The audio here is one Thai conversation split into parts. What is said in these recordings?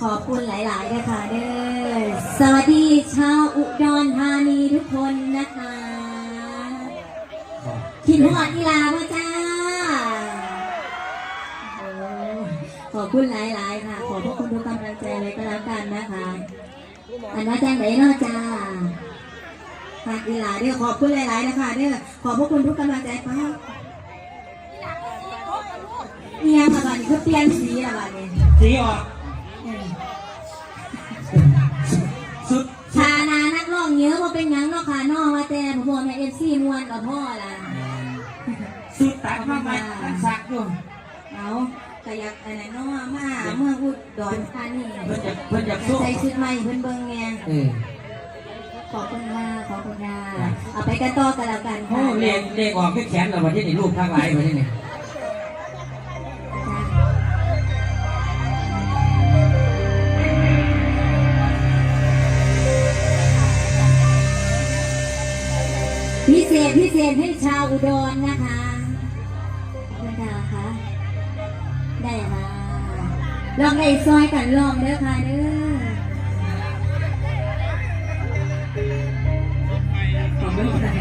ขอบคุณหลายๆนะคะเด้อสวัสดีชาวอุดรธานีทุกคนนะคะคิดฮอดอีลาพ่อจ้าโอ้ขอบคุณหลายๆค่ะ ขอบพระคุณทุกกำลังใจเลยก็แล้วกันนะคะ อันว่าแจ้งไหนเนาะจ้าฝากอีหลาเด้อขอบคุณหลายๆนะคะเด้อขอบพระคุณทุกกำลังใจค่ะเนี่ยค่ะบัดนี้เขาเปลี่ยนสีละบัดนี้สีออกสุด ชานานักร้องเยอะว่าเป็นหยังเนาะค่ะนอกว่าแต่ผมบอกในเอฟซีมวนกับพ่อล่ะ สุดตัดมาใหม่รักสักอยู่เอากะอยากอะไรเนาะมาเมืองอุดรธานีเพิ่นจะเพิ่นจะสู้ใส่ชุดใหม่เพิ่นเบิ่งไงเออขอบคุณค่ะขอบคุณค่ะเอาไปกันต่อกันแล้วกันโอ้ค่ะเลขเลขออกที่แขนเราวันที่นี่รูปทั้งหลายวันที่นี่ พิเศษพิเศษให้ชาวอุดรนะคะขอบคุณค่ะคะได้ค่ะลองในซอยกันลองเด้อค่ะเด้อขอบคุณค่ะ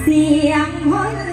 เสียงฮอน